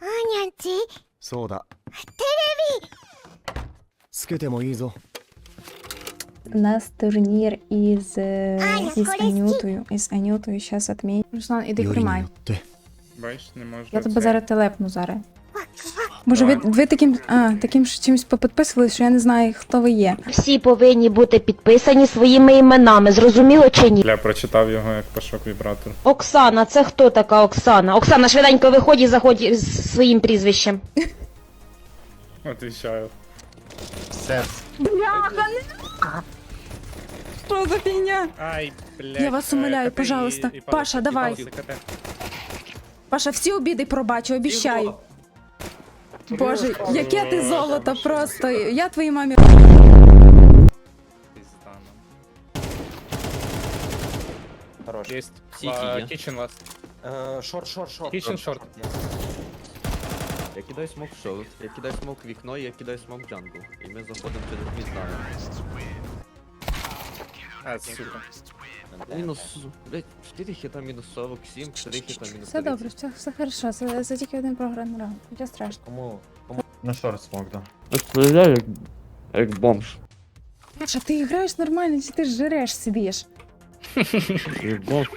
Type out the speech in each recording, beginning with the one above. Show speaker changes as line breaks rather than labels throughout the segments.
ーニャンチ
そうだ
テ
つけてもいいぞ
У нас турнір із, е,
Аня,
із
колись
Анютою. Із Анютою, щас отмій. Руслан, іди
よりに
приймай.
よって
Бачиш, не можу.
Я тебе
це-
зараз телепну зараз. Може, ви, ви таким, а, таким ж чимось попідписували, що я не знаю, хто ви є.
Всі повинні бути підписані своїми іменами, зрозуміло чи ні?
Я прочитав його як пашок вібратор.
Оксана, це хто така Оксана? Оксана, швиденько виходь і заходь з своїм прізвищем.
Отвічаю.
Бляха, не... Що за фігня?
Ай, блядь.
Я вас умоляю, пожалуйста.
і
Паша,
і
давай. Паша, всі обіди пробачу, обіщаю. Боже, яке ти золото просто. Я твоїй мамі.
Хорош.
Сіті є.
Last.
Е, Шорт, шорт, шорт.
Kitchen short.
Я кидаю смок в шорт, я кидаю смок в вікно, я кидаю смок в джангл. І ми заходимо через нами.
А, сука.
Мінус, блять, 4 хіта мінус 47, 3 хіта мінус
Все
30.
добре, все, все хорошо. Це, це тільки один програмний раунд. Нічого страшного.
Кому?
На шорт смог, да.
Стріляю як, як бомж.
Паша, ти граєш нормально, чи ти жреш сидиш?
Як бомж,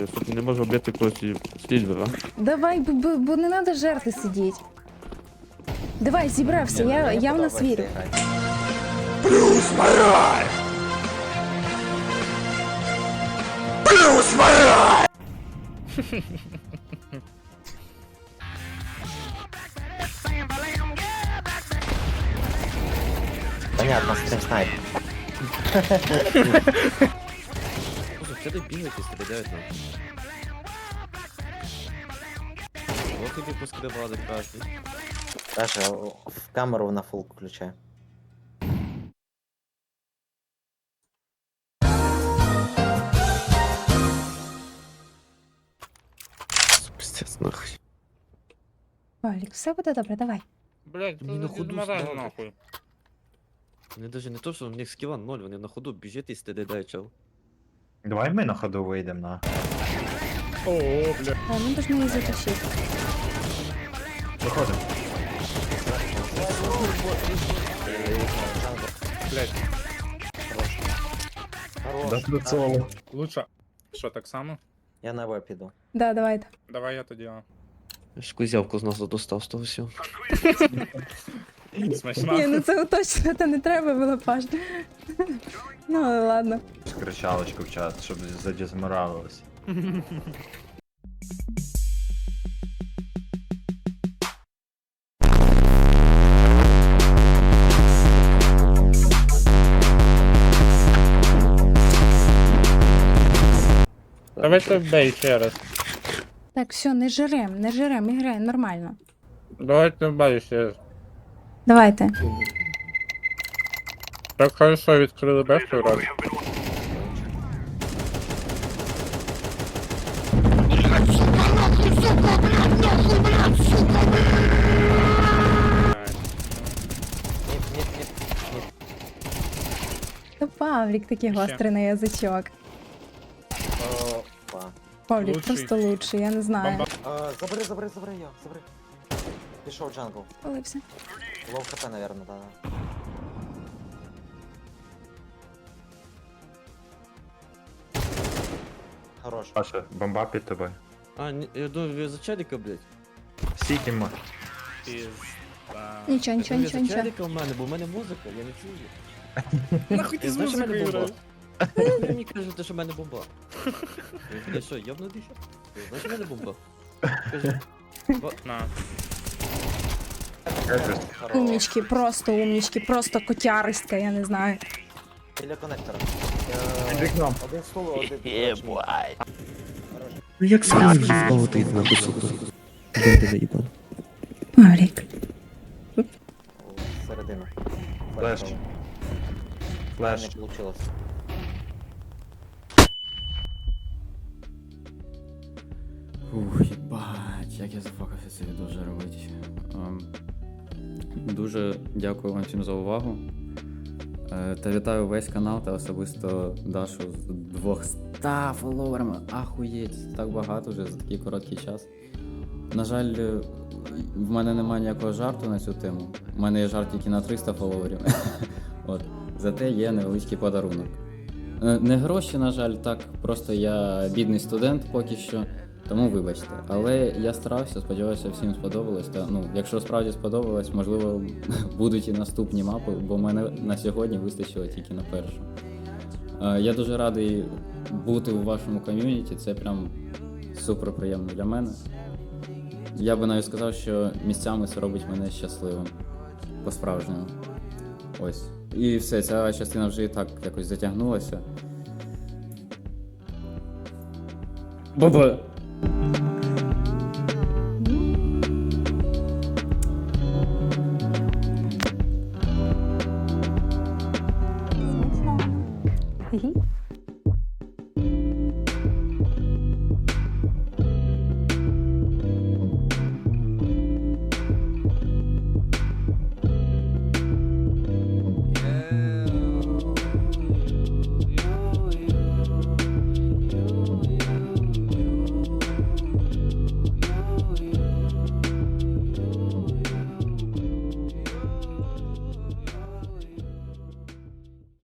я тут не можу бити проти Сільвера.
Давай, бо, бо, бо не треба жерти сидіти. Давай, зібрався, я, я в нас вірю.
Понятно, стрім снайп.
Боже, що ти бігаєте, стріляють нам? Ох, тобі поскребали красні.
Даша, в камеру на фул включай.
Нахуй.
Валік, все буде добре, давай.
Блядь,
Мені на ходу
мораль
здали.
нахуй.
Вони даже не то, що у них скіла 0, вони на ходу біжать і стріляють, чел.
Давай ми на ходу вийдемо на.
О, блядь.
А, ми должны її затащити.
Виходимо.
Блядь.
Хорош.
До.
Лучше. Що, так само?
Я на В піду.
Да, давайте.
Давай я тоді. а.
Шкузявку з нас достав з того всього.
Смачно.
Ні, ну це точно це не треба було, Паш. Ну, ладно.
Кричалочку в чат, щоб задезморалилось.
Давайте бей ще раз.
Так, все, не жирем, не жирем, і нормально.
Давайте бей ще раз.
Давайте.
Так хорошо відкрили перший раз.
Павлік такий гострий на язичок. Павлік
Лучший.
просто лучший, я не знаю.
Бомба.
Е, Забери, забери, забери його, забери. Пішов джангл.
Полився.
Лоу хп, наверное, да. Хорош.
Паша, бомба під тобою.
А, я думаю, ви за челіка, блядь.
Сіті мо.
Пізда.
Нічого,
Я
нічого,
думаю,
нічого,
за
нічого.
в мене, бо в мене музика, я не чую.
Нахуй ти з
знаєш, в мене
музикою граєш?
Ви мені кажете, що в мене бомба. Я що, йобнутий що? Ти Знаєш, в мене бомба? Кажи.
На.
Хорош.
Умнічки, просто умнічки, просто котяристка, я не знаю.
Біля коннектора. Е,
вікном.
Один стул, один точний.
Ну як сказати, знову ти на кусок. Де ти заїбан?
Павлік.
Середина.
Флеш.
Не
Флеш.
получилось.
Ух, їбать, як я зафокався це відео робити. Ем, дуже дякую вам всім за увагу. Е, та вітаю весь канал та особисто Дашу з 200 фоловерами. Ахуєть, так багато вже за такий короткий час. На жаль, е, в мене немає ніякого жарту на цю тему. У мене є жарт тільки на 300 фоловерів. От. Зате є невеличкий подарунок. Е, Не гроші, на жаль, так. Просто я бідний студент поки що, тому вибачте. Але я старався, сподіваюся, всім сподобалось. Та ну, якщо справді сподобалось, можливо, будуть і наступні мапи, бо мене на сьогодні вистачило тільки на першу. Я дуже радий бути у вашому ком'юніті, це прям супер приємно для мене. Я би навіть сказав, що місцями це робить мене щасливим. По-справжньому. Ось. І все, ця частина вже і так якось затягнулася. Баба, ujum